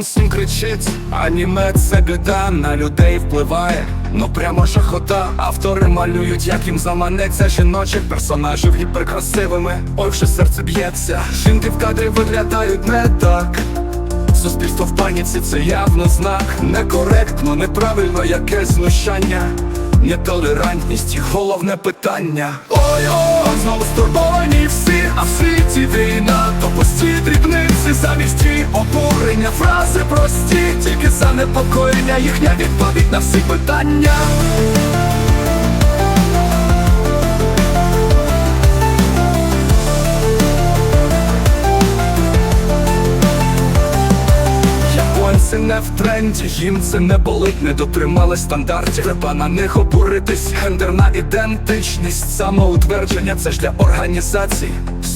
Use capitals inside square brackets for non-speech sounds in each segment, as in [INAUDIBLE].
Всім кричить, аніме це біда, на людей впливає, ну прямо жахота. Автори малюють, як їм заманеться жіночих персонажів гіперкрасивими. Ой, вже серце б'ється. Жінки в кадрі виглядають не так. Суспільство в паніці це явно знак Некоректно, неправильно якесь знущання Нетолерантність і головне питання. Ой, ой, знову стурбовані всі, а в світі війна То пусті дрібниці замість і обурення. Фрази прості, тільки занепокоєння Їхня відповідь на всі питання не в тренді, їм це не болить, не дотримали стандартів. Треба на них обуритись. Гендерна ідентичність, самоутвердження це ж для організацій.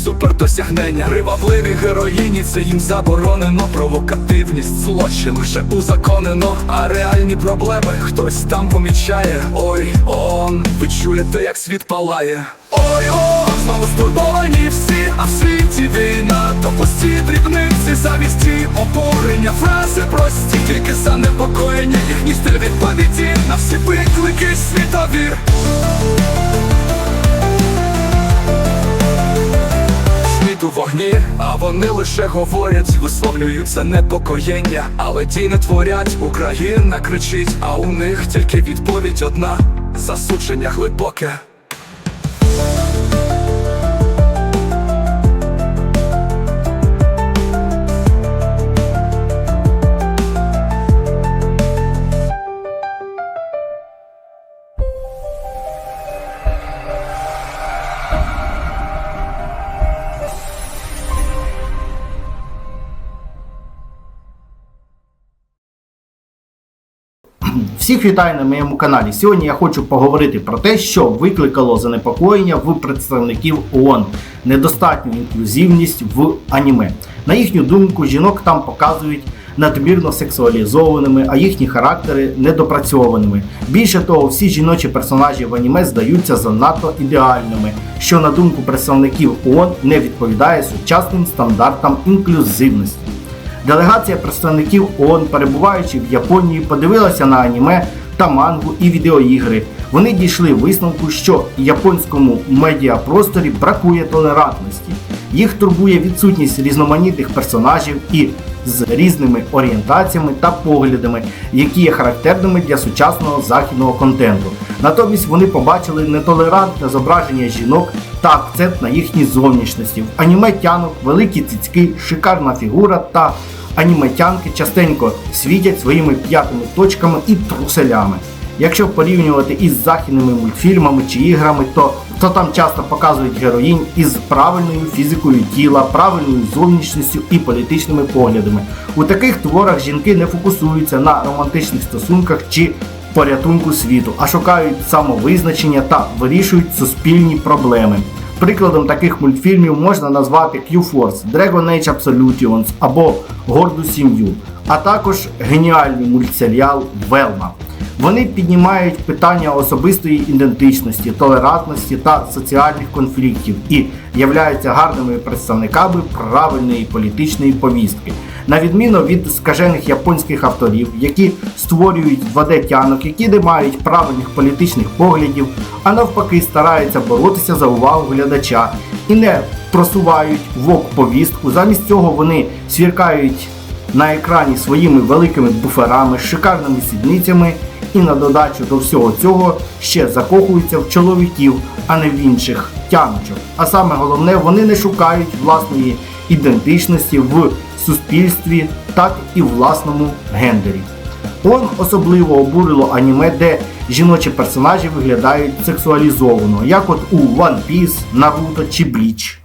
Супер досягнення. Привабливі героїні, це їм заборонено. Провокативність, злочин лише узаконено. А реальні проблеми хтось там помічає. Ой, он, ви чуєте, як світ палає. Ой, о, знову стурбовані всі, а в світі війна, то пусті дрібниці, замість і обурення, фрази прості, тільки занепокоєння, їхній стиль відповіді на всі виклики світові. Світ у вогні, а вони лише говорять, висловлюються непокоєння, але ті не творять, Україна кричить, а у них тільки відповідь одна. Засудження глибоке. Всіх вітаю на моєму каналі. Сьогодні я хочу поговорити про те, що викликало занепокоєння в представників ООН недостатню інклюзивність в аніме. На їхню думку, жінок там показують надмірно сексуалізованими, а їхні характери недопрацьованими. Більше того, всі жіночі персонажі в аніме здаються занадто ідеальними, що на думку представників ООН не відповідає сучасним стандартам інклюзивності. Делегація представників ООН, перебуваючи в Японії, подивилася на аніме та мангу і відеоігри. Вони дійшли висновку, що японському медіапросторі бракує толерантності. Їх турбує відсутність різноманітних персонажів і з різними орієнтаціями та поглядами, які є характерними для сучасного західного контенту. Натомість вони побачили нетолерантне зображення жінок та акцент на їхній зовнішності. В аніме тянок, великі цицьки, шикарна фігура та аніметянки частенько світять своїми п'ятими точками і труселями. Якщо порівнювати із західними мультфільмами чи іграми, то, то там часто показують героїнь із правильною фізикою тіла, правильною зовнішністю і політичними поглядами. У таких творах жінки не фокусуються на романтичних стосунках чи порятунку світу, а шукають самовизначення та вирішують суспільні проблеми. Прикладом таких мультфільмів можна назвати Q-Force, Dragon Age Absolutions або Горду сім'ю, а також геніальний мультсеріал Велма. Вони піднімають питання особистої ідентичності, толерантності та соціальних конфліктів і являються гарними представниками правильної політичної повістки. На відміну від скажених японських авторів, які створюють 2D-тянок, які не мають правильних політичних поглядів, а навпаки стараються боротися за увагу глядача і не просувають вок повістку. Замість цього вони свіркають на екрані своїми великими буферами, шикарними сідницями і на додачу до всього цього ще закохуються в чоловіків, а не в інших тяночок. А саме головне, вони не шукають власної ідентичності в суспільстві, так і власному гендері. Он особливо обурило аніме, де жіночі персонажі виглядають сексуалізовано, як от у One Piece, Naruto чи Bleach.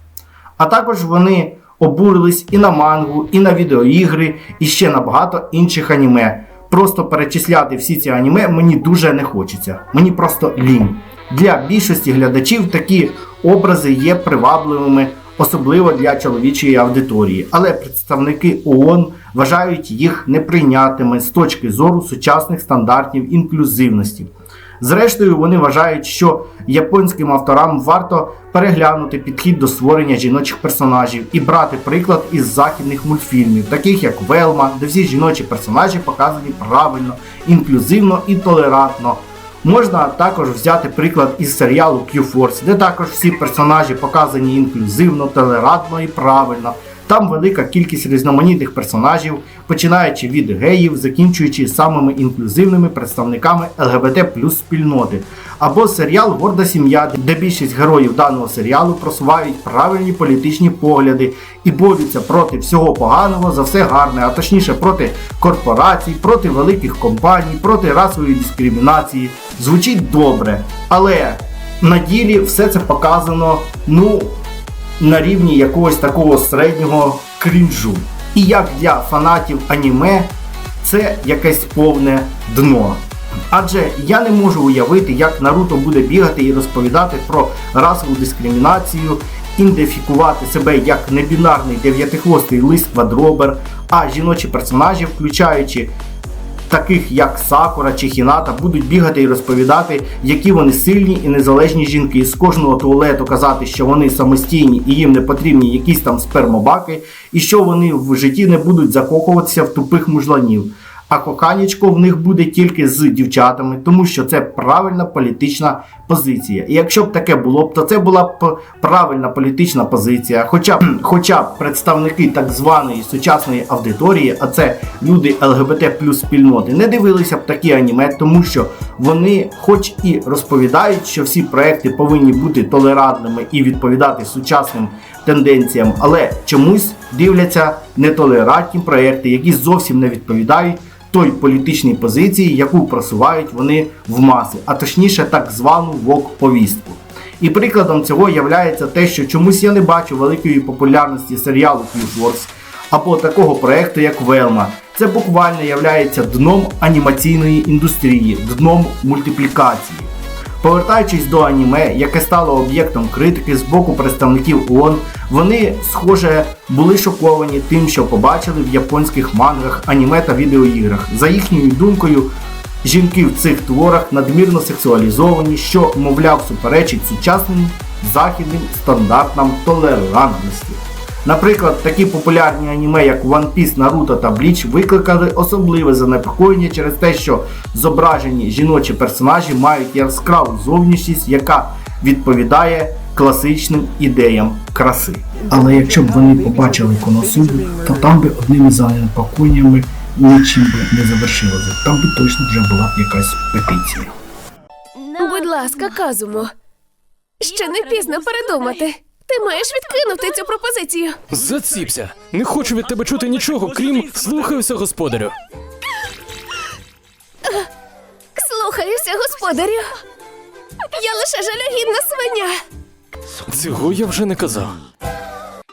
А також вони обурились і на мангу, і на відеоігри, і ще на багато інших аніме. Просто перечисляти всі ці аніме мені дуже не хочеться. Мені просто лінь. Для більшості глядачів такі образи є привабливими, особливо для чоловічої аудиторії. Але представники ООН вважають їх неприйнятими з точки зору сучасних стандартів інклюзивності. Зрештою, вони вважають, що японським авторам варто переглянути підхід до створення жіночих персонажів і брати приклад із західних мультфільмів, таких як Велма, де всі жіночі персонажі показані правильно, інклюзивно і толерантно. Можна також взяти приклад із серіалу Q-Force, де також всі персонажі показані інклюзивно, толерантно і правильно. Там велика кількість різноманітних персонажів, починаючи від геїв, закінчуючи самими інклюзивними представниками ЛГБТ плюс спільноти. Або серіал Горда сім'я, де більшість героїв даного серіалу просувають правильні політичні погляди і борються проти всього поганого за все гарне, а точніше проти корпорацій, проти великих компаній, проти расової дискримінації. Звучить добре, але на ділі все це показано, ну на рівні якогось такого середнього крінжу. І як для фанатів аніме, це якесь повне дно. Адже я не можу уявити, як Наруто буде бігати і розповідати про расову дискримінацію, ідентифікувати себе як небінарний дев'ятихвостий лист квадробер, а жіночі персонажі, включаючи таких як Сакура чи Хіната, будуть бігати і розповідати, які вони сильні і незалежні жінки. І З кожного туалету казати, що вони самостійні і їм не потрібні якісь там спермобаки, і що вони в житті не будуть закокуватися в тупих мужланів. А коханічко в них буде тільки з дівчатами, тому що це правильна політична позиція. І якщо б таке було то це була б правильна політична позиція. Хоча [CLEARS THROAT] хоча б представники так званої сучасної аудиторії, а це люди ЛГБТ плюс спільноти, не дивилися б такі аніме, тому що вони, хоч і розповідають, що всі проекти повинні бути толерантними і відповідати сучасним тенденціям, але чомусь дивляться нетолерантні проекти, які зовсім не відповідають той політичній позиції, яку просувають вони в маси, а точніше так звану вок-повістку. І прикладом цього є те, що чомусь я не бачу великої популярності серіалу Q-Force або такого проекту, як Велма. Це буквально являється дном анімаційної індустрії, дном мультиплікації. Повертаючись до аніме, яке стало об'єктом критики з боку представників ООН, вони, схоже, були шоковані тим, що побачили в японських мангах, аніме та відеоіграх. За їхньою думкою, жінки в цих творах надмірно сексуалізовані, що, мовляв, суперечить сучасним західним стандартам толерантності. Наприклад, такі популярні аніме, як One Piece, Naruto та Bleach, викликали особливе занепокоєння через те, що зображені жіночі персонажі мають яскраву зовнішність, яка відповідає класичним ідеям краси. Але якщо б вони побачили Коносубу, то там би одним із занепокоєннями нічим би не завершилося. Там би точно вже була б якась петиція. Будь ласка, Казумо. Ще не пізно передумати. Ти маєш відкинути цю пропозицію. Заціпся. Не хочу від тебе чути нічого, крім слухаюся господарю. Слухаюся, господарю. Я лише жалюгідна свиня. Цього я вже не казав.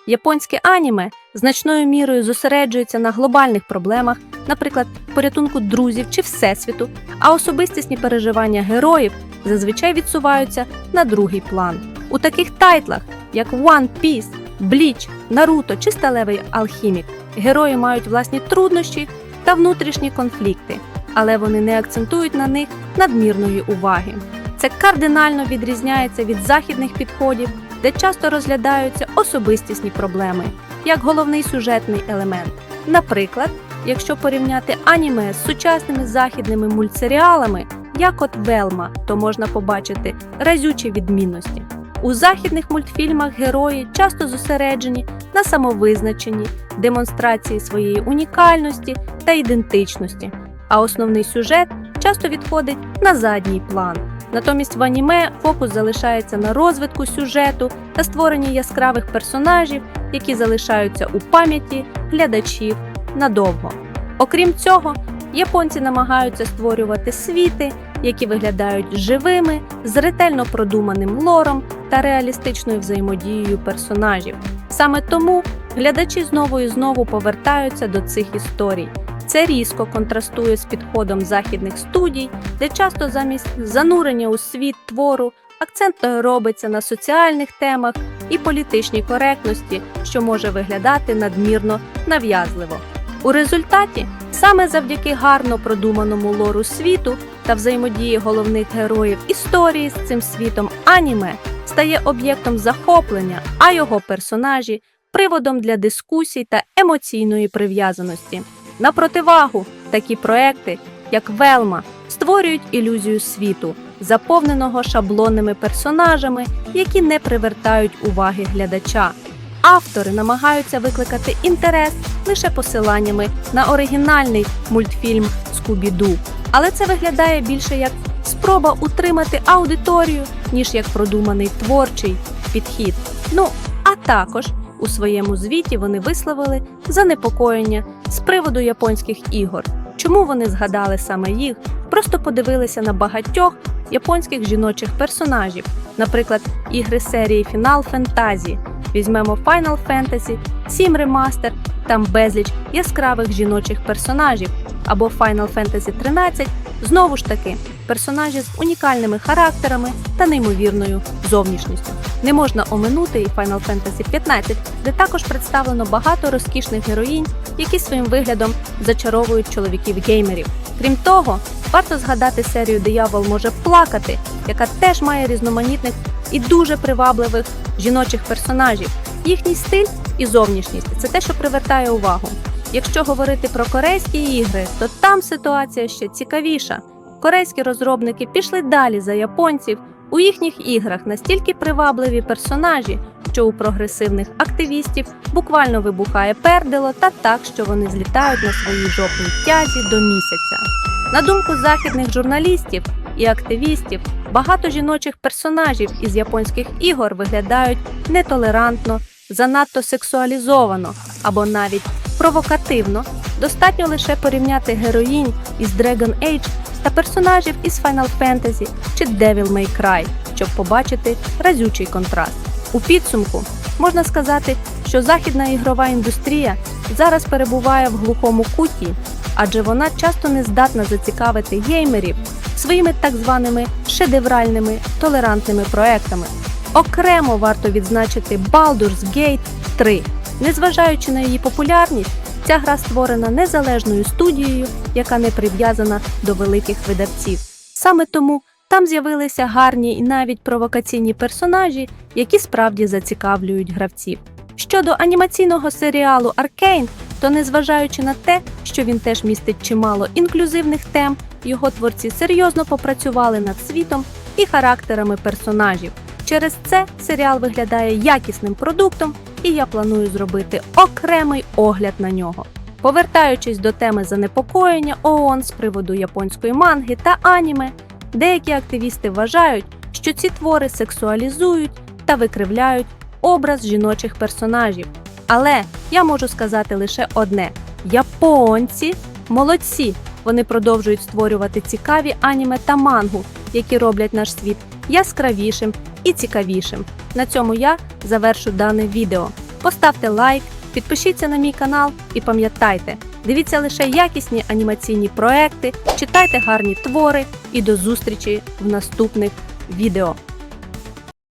Японське аніме значною мірою зосереджується на глобальних проблемах, наприклад, порятунку друзів чи всесвіту, а особистісні переживання героїв зазвичай відсуваються на другий план. У таких тайтлах, як One Piece, Bleach, Naruto чи Сталевий алхімік, герої мають власні труднощі та внутрішні конфлікти, але вони не акцентують на них надмірної уваги. Це кардинально відрізняється від західних підходів, де часто розглядаються особистісні проблеми як головний сюжетний елемент. Наприклад, якщо порівняти аніме з сучасними західними мультсеріалами, як от Велма, то можна побачити разючі відмінності. У західних мультфільмах герої часто зосереджені на самовизначенні, демонстрації своєї унікальності та ідентичності, а основний сюжет часто відходить на задній план. Натомість в аніме фокус залишається на розвитку сюжету та створенні яскравих персонажів, які залишаються у пам'яті глядачів надовго. Окрім цього, японці намагаються створювати світи, які виглядають живими, з ретельно продуманим лором та реалістичною взаємодією персонажів. Саме тому глядачі знову і знову повертаються до цих історій. Це різко контрастує з підходом західних студій, де часто замість занурення у світ твору акцент робиться на соціальних темах і політичній коректності, що може виглядати надмірно нав'язливо. У результаті, саме завдяки гарно продуманому лору світу та взаємодії головних героїв історії з цим світом аніме стає об'єктом захоплення, а його персонажі приводом для дискусій та емоційної прив'язаності. На противагу такі проекти, як Велма, створюють ілюзію світу, заповненого шаблонними персонажами, які не привертають уваги глядача. Автори намагаються викликати інтерес лише посиланнями на оригінальний мультфільм Скубіду. Але це виглядає більше як спроба утримати аудиторію, ніж як продуманий творчий підхід. Ну а також у своєму звіті вони висловили занепокоєння з приводу японських ігор. Чому вони згадали саме їх? Просто подивилися на багатьох японських жіночих персонажів, наприклад, ігри серії Final Fantasy. Візьмемо Final Fantasy, 7 Remaster, там безліч яскравих жіночих персонажів, або Final Fantasy 13, знову ж таки, персонажі з унікальними характерами та неймовірною зовнішністю. Не можна оминути і Final Fantasy 15, де також представлено багато розкішних героїнь, які своїм виглядом зачаровують чоловіків-геймерів. Крім того, варто згадати серію Диявол може плакати, яка теж має різноманітних і дуже привабливих жіночих персонажів. Їхній стиль і зовнішність це те, що привертає увагу. Якщо говорити про корейські ігри, то там ситуація ще цікавіша. Корейські розробники пішли далі за японців. У їхніх іграх настільки привабливі персонажі, що у прогресивних активістів буквально вибухає пердело та так, що вони злітають на своїй жопній тязі до місяця. На думку західних журналістів і активістів, багато жіночих персонажів із японських ігор виглядають нетолерантно, занадто сексуалізовано або навіть провокативно. Достатньо лише порівняти героїнь із Dragon Age та персонажів із Final Fantasy чи Devil May Cry, щоб побачити разючий контраст. У підсумку можна сказати, що західна ігрова індустрія зараз перебуває в глухому куті, адже вона часто не здатна зацікавити геймерів своїми так званими шедевральними толерантними проектами. Окремо варто відзначити Baldur's Gate 3. Незважаючи на її популярність, ця гра створена незалежною студією, яка не прив'язана до великих видавців. Саме тому там з'явилися гарні і навіть провокаційні персонажі, які справді зацікавлюють гравців. Щодо анімаційного серіалу Аркейн, то незважаючи на те, що він теж містить чимало інклюзивних тем, його творці серйозно попрацювали над світом і характерами персонажів. Через це серіал виглядає якісним продуктом, і я планую зробити окремий огляд на нього. Повертаючись до теми занепокоєння ООН з приводу японської манги та аніме, деякі активісти вважають, що ці твори сексуалізують та викривляють образ жіночих персонажів. Але я можу сказати лише одне: японці молодці! Вони продовжують створювати цікаві аніме та мангу, які роблять наш світ яскравішим і цікавішим. На цьому я завершу дане відео. Поставте лайк, підпишіться на мій канал і пам'ятайте, дивіться лише якісні анімаційні проекти, читайте гарні твори і до зустрічі в наступних відео.